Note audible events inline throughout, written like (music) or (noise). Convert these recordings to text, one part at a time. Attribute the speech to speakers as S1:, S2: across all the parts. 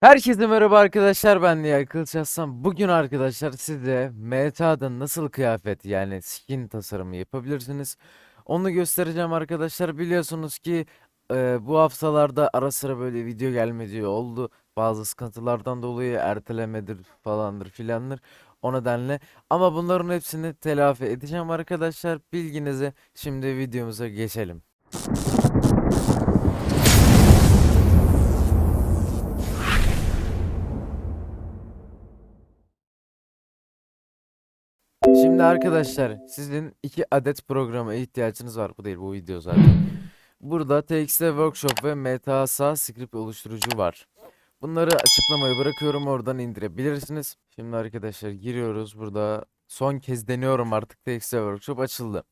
S1: Herkese merhaba arkadaşlar ben Nihal Kılıçaslan. Bugün arkadaşlar size MTA'da nasıl kıyafet yani skin tasarımı yapabilirsiniz. Onu göstereceğim arkadaşlar. Biliyorsunuz ki e, bu haftalarda ara sıra böyle video gelmediği oldu. Bazı sıkıntılardan dolayı ertelemedir falandır filandır. O nedenle ama bunların hepsini telafi edeceğim arkadaşlar. Bilginize şimdi videomuza geçelim. Şimdi arkadaşlar sizin iki adet programa ihtiyacınız var. Bu değil bu video zaten. Burada TXT Workshop ve MetaSA script oluşturucu var. Bunları açıklamayı bırakıyorum oradan indirebilirsiniz. Şimdi arkadaşlar giriyoruz. Burada son kez deniyorum artık TXT Workshop açıldı.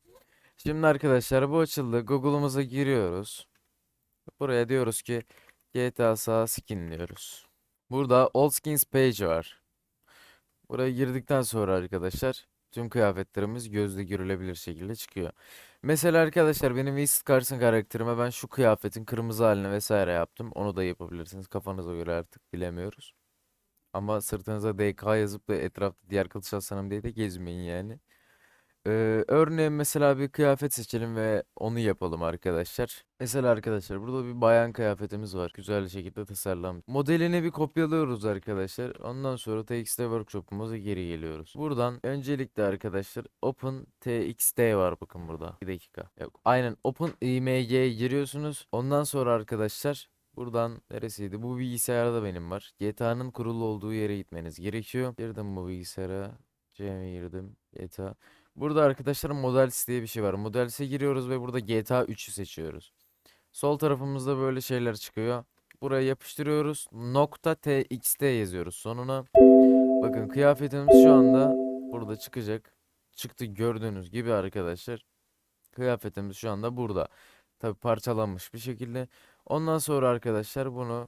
S1: Şimdi arkadaşlar bu açıldı. Google'ımıza giriyoruz. Buraya diyoruz ki GTA skin diyoruz. Burada All Skins page var. Buraya girdikten sonra arkadaşlar tüm kıyafetlerimiz gözle görülebilir şekilde çıkıyor. Mesela arkadaşlar benim East Carson karakterime ben şu kıyafetin kırmızı haline vesaire yaptım. Onu da yapabilirsiniz. Kafanıza göre artık bilemiyoruz. Ama sırtınıza DK yazıp da etrafta diğer kılıç aslanım diye de gezmeyin yani. Ee, örneğin mesela bir kıyafet seçelim ve onu yapalım arkadaşlar. Mesela arkadaşlar burada bir bayan kıyafetimiz var. Güzel şekilde tasarlanmış. Modelini bir kopyalıyoruz arkadaşlar. Ondan sonra TXT Workshop'umuza geri geliyoruz. Buradan öncelikle arkadaşlar Open TXT var bakın burada. Bir dakika. Yok. Aynen Open IMG'ye giriyorsunuz. Ondan sonra arkadaşlar Buradan neresiydi? Bu bilgisayarda benim var. GTA'nın kurulu olduğu yere gitmeniz gerekiyor. Girdim bu bilgisayara. Cem'e girdim. GTA. Burada arkadaşlar Models diye bir şey var. Models'e giriyoruz ve burada GTA 3'ü seçiyoruz. Sol tarafımızda böyle şeyler çıkıyor. Buraya yapıştırıyoruz. Nokta TXT yazıyoruz sonuna. Bakın kıyafetimiz şu anda burada çıkacak. Çıktı gördüğünüz gibi arkadaşlar. Kıyafetimiz şu anda burada. Tabi parçalanmış bir şekilde. Ondan sonra arkadaşlar bunu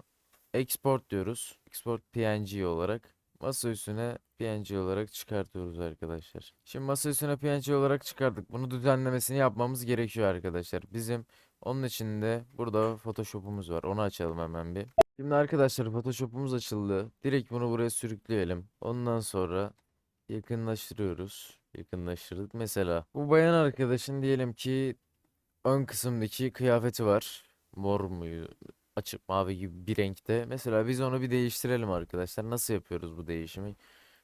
S1: export diyoruz. Export PNG olarak. Masa üstüne PNG olarak çıkartıyoruz arkadaşlar. Şimdi masa üstüne PNG olarak çıkardık. Bunu düzenlemesini yapmamız gerekiyor arkadaşlar. Bizim onun için de burada Photoshop'umuz var. Onu açalım hemen bir. Şimdi arkadaşlar Photoshop'umuz açıldı. Direkt bunu buraya sürükleyelim. Ondan sonra yakınlaştırıyoruz. Yakınlaştırdık. Mesela bu bayan arkadaşın diyelim ki ön kısımdaki kıyafeti var. Mor mu? Açık mavi gibi bir renkte. Mesela biz onu bir değiştirelim arkadaşlar. Nasıl yapıyoruz bu değişimi?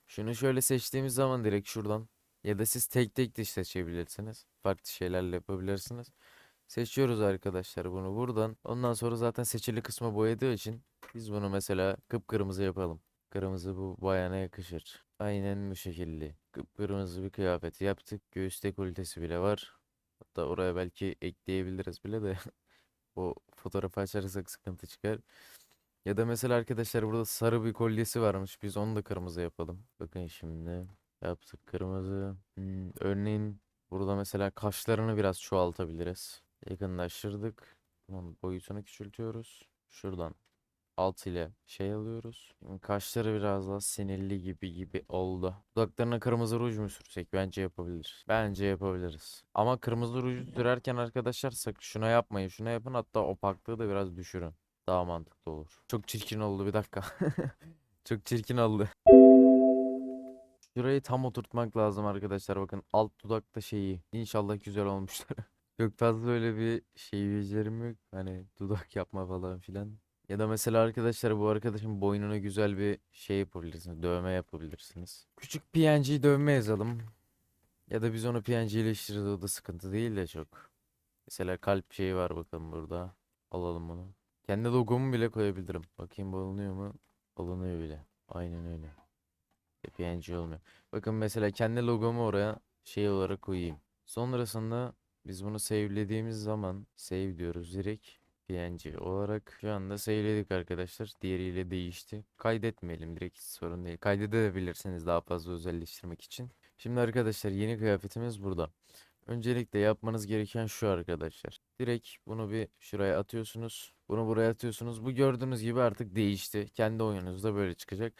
S1: Şunu şöyle seçtiğimiz zaman direkt şuradan ya da siz tek tek de seçebilirsiniz. Farklı şeylerle yapabilirsiniz. Seçiyoruz arkadaşlar bunu buradan. Ondan sonra zaten seçili kısmı boyadığı için biz bunu mesela kıpkırmızı yapalım. Kırmızı bu bayana yakışır. Aynen bu şekilde. Kıpkırmızı bir kıyafet yaptık. Göğüs dekoltesi bile var. Hatta oraya belki ekleyebiliriz bile de. (laughs) O fotoğrafı açarsak sıkıntı çıkar. Ya da mesela arkadaşlar burada sarı bir kolyesi varmış. Biz onu da kırmızı yapalım. Bakın şimdi yaptık kırmızı. Hmm, örneğin burada mesela kaşlarını biraz çoğaltabiliriz. Yakınlaştırdık. Bunun boyutunu küçültüyoruz. Şuradan alt ile şey alıyoruz. Şimdi kaşları biraz daha sinirli gibi gibi oldu. Dudaklarına kırmızı ruj mu sürsek? Bence yapabiliriz. Bence yapabiliriz. Ama kırmızı ruju sürerken arkadaşlar sakın şuna yapmayın. Şuna yapın hatta opaklığı da biraz düşürün. Daha mantıklı olur. Çok çirkin oldu bir dakika. (laughs) Çok çirkin oldu. Şurayı tam oturtmak lazım arkadaşlar. Bakın alt dudakta şeyi. İnşallah güzel olmuştur. (laughs) Çok fazla öyle bir şey becerim yok. Hani dudak yapma falan filan. Ya da mesela arkadaşlar bu arkadaşın boynuna güzel bir şey yapabilirsiniz. Dövme yapabilirsiniz. Küçük PNG dövme yazalım. Ya da biz onu PNG'leştiririz o da sıkıntı değil de çok. Mesela kalp şeyi var bakalım burada. Alalım onu. Kendi logomu bile koyabilirim. Bakayım bu alınıyor mu? Alınıyor bile. Aynen öyle. E, PNG olmuyor. Bakın mesela kendi logomu oraya şey olarak koyayım. Sonrasında biz bunu save'lediğimiz zaman save diyoruz direkt. PNG olarak şu anda save'ledik arkadaşlar. Diğeriyle değişti. Kaydetmeyelim direkt sorun değil. Kaydedebilirsiniz daha fazla özelleştirmek için. Şimdi arkadaşlar yeni kıyafetimiz burada. Öncelikle yapmanız gereken şu arkadaşlar. Direkt bunu bir şuraya atıyorsunuz. Bunu buraya atıyorsunuz. Bu gördüğünüz gibi artık değişti. Kendi oyununuzda böyle çıkacak.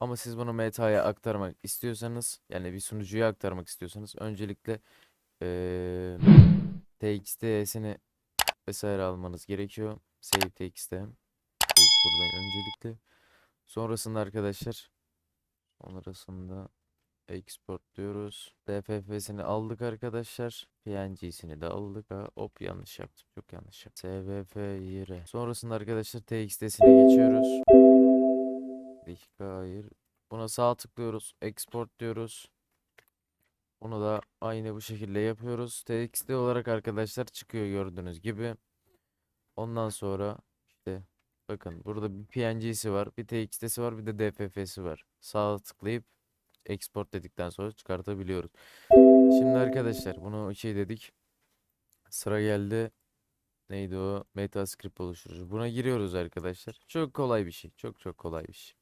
S1: Ama siz bunu meta'ya aktarmak istiyorsanız yani bir sunucuya aktarmak istiyorsanız öncelikle eee TXT'sini vesaire almanız gerekiyor. Save TXT. Buradan öncelikle. Sonrasında arkadaşlar sonrasında export diyoruz. DFF'sini aldık arkadaşlar. PNG'sini de aldık. Ha, hop yanlış yaptım. Çok yanlış yaptım. SVF yere. Sonrasında arkadaşlar TXT'sine geçiyoruz. Dakika hayır. Buna sağ tıklıyoruz. Export diyoruz. Bunu da aynı bu şekilde yapıyoruz. TXT olarak arkadaşlar çıkıyor gördüğünüz gibi. Ondan sonra işte bakın burada bir PNG'si var, bir TXT'si var, bir de DFF'si var. Sağa tıklayıp export dedikten sonra çıkartabiliyoruz. Şimdi arkadaşlar bunu şey dedik. Sıra geldi. Neydi o? Metascript oluşturucu. Buna giriyoruz arkadaşlar. Çok kolay bir şey. Çok çok kolay bir şey.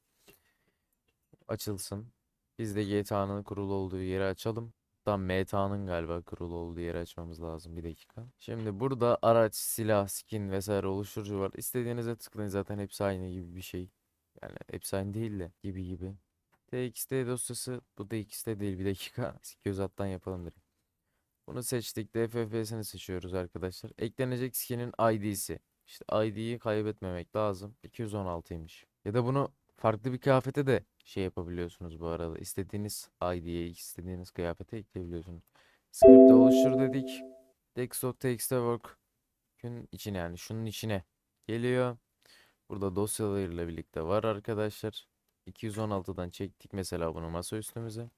S1: Açılsın. Biz de GTA'nın kurulu olduğu yeri açalım. Tam MTA'nın galiba kurulu olduğu yeri açmamız lazım. Bir dakika. Şimdi burada araç, silah, skin vesaire oluşturucu var. İstediğinize tıklayın. Zaten hepsi aynı gibi bir şey. Yani hepsi aynı değil de gibi gibi. TXT dosyası bu da XT değil. Bir dakika. (laughs) Göz alttan yapalım direkt. Bunu seçtik. DFF'sini seçiyoruz arkadaşlar. Eklenecek skinin ID'si. İşte ID'yi kaybetmemek lazım. 216'ymış. Ya da bunu farklı bir kıyafete de şey yapabiliyorsunuz bu arada. İstediğiniz ID'ye, istediğiniz kıyafete ekleyebiliyorsunuz. Script'i oluştur dedik. Text.txt work'ün içine yani şunun içine geliyor. Burada dosyalarıyla birlikte var arkadaşlar. 216'dan çektik mesela bunu masa üstümüze.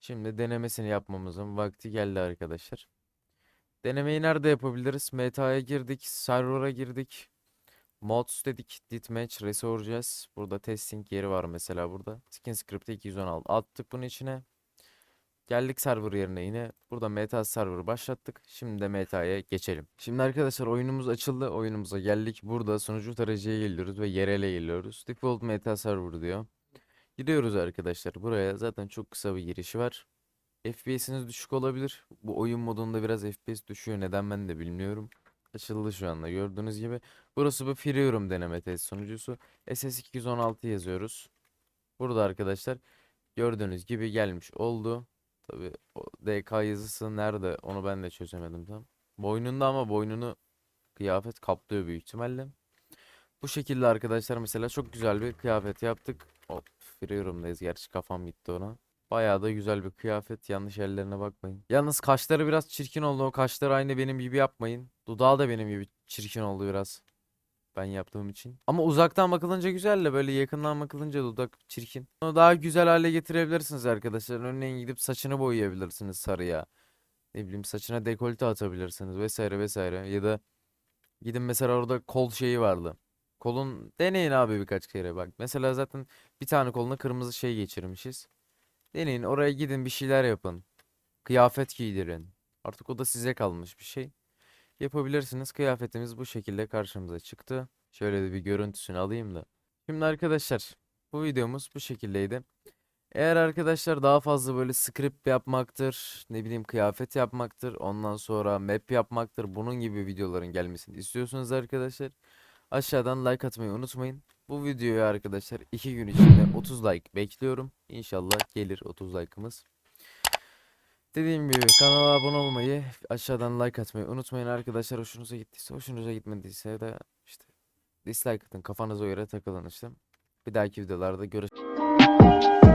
S1: Şimdi denemesini yapmamızın vakti geldi arkadaşlar. Denemeyi nerede yapabiliriz? Meta'ya girdik, server'a girdik. Mods dedik, ditmatch, resources. Burada testing yeri var mesela burada. Skin script'e 216 attık bunun içine. Geldik server yerine yine. Burada meta server başlattık. Şimdi de meta'ya geçelim. Şimdi arkadaşlar oyunumuz açıldı. Oyunumuza geldik. Burada sunucu tarayıcıya geliyoruz ve yerele geliyoruz. Default meta server diyor. Giriyoruz arkadaşlar buraya. Zaten çok kısa bir girişi var. FPS'iniz düşük olabilir. Bu oyun modunda biraz FPS düşüyor. Neden ben de bilmiyorum. Açıldı şu anda gördüğünüz gibi. Burası bir Freeroom deneme test sonucusu. SS216 yazıyoruz. Burada arkadaşlar gördüğünüz gibi gelmiş oldu. Tabi DK yazısı nerede onu ben de çözemedim tam. Boynunda ama boynunu kıyafet kaplıyor büyük ihtimalle. Bu şekilde arkadaşlar mesela çok güzel bir kıyafet yaptık. Hop Freeroom'dayız gerçi kafam gitti ona. Bayağı da güzel bir kıyafet. Yanlış ellerine bakmayın. Yalnız kaşları biraz çirkin oldu. O kaşları aynı benim gibi yapmayın. Dudağı da benim gibi çirkin oldu biraz. Ben yaptığım için. Ama uzaktan bakılınca güzel de böyle yakından bakılınca dudak çirkin. Onu daha güzel hale getirebilirsiniz arkadaşlar. Örneğin gidip saçını boyayabilirsiniz sarıya. Ne bileyim saçına dekolte atabilirsiniz vesaire vesaire. Ya da gidin mesela orada kol şeyi vardı. Kolun deneyin abi birkaç kere bak. Mesela zaten bir tane koluna kırmızı şey geçirmişiz. Deneyin oraya gidin bir şeyler yapın. Kıyafet giydirin. Artık o da size kalmış bir şey. Yapabilirsiniz. Kıyafetimiz bu şekilde karşımıza çıktı. Şöyle de bir görüntüsünü alayım da. Şimdi arkadaşlar bu videomuz bu şekildeydi. Eğer arkadaşlar daha fazla böyle script yapmaktır, ne bileyim kıyafet yapmaktır, ondan sonra map yapmaktır, bunun gibi videoların gelmesini istiyorsunuz arkadaşlar. Aşağıdan like atmayı unutmayın. Bu videoya arkadaşlar 2 gün içinde 30 like bekliyorum. İnşallah gelir 30 like'ımız. Dediğim gibi kanala abone olmayı, aşağıdan like atmayı unutmayın arkadaşlar. Hoşunuza gittiyse, hoşunuza gitmediyse de işte dislike atın kafanıza göre takılın işte. Bir dahaki videolarda görüşürüz.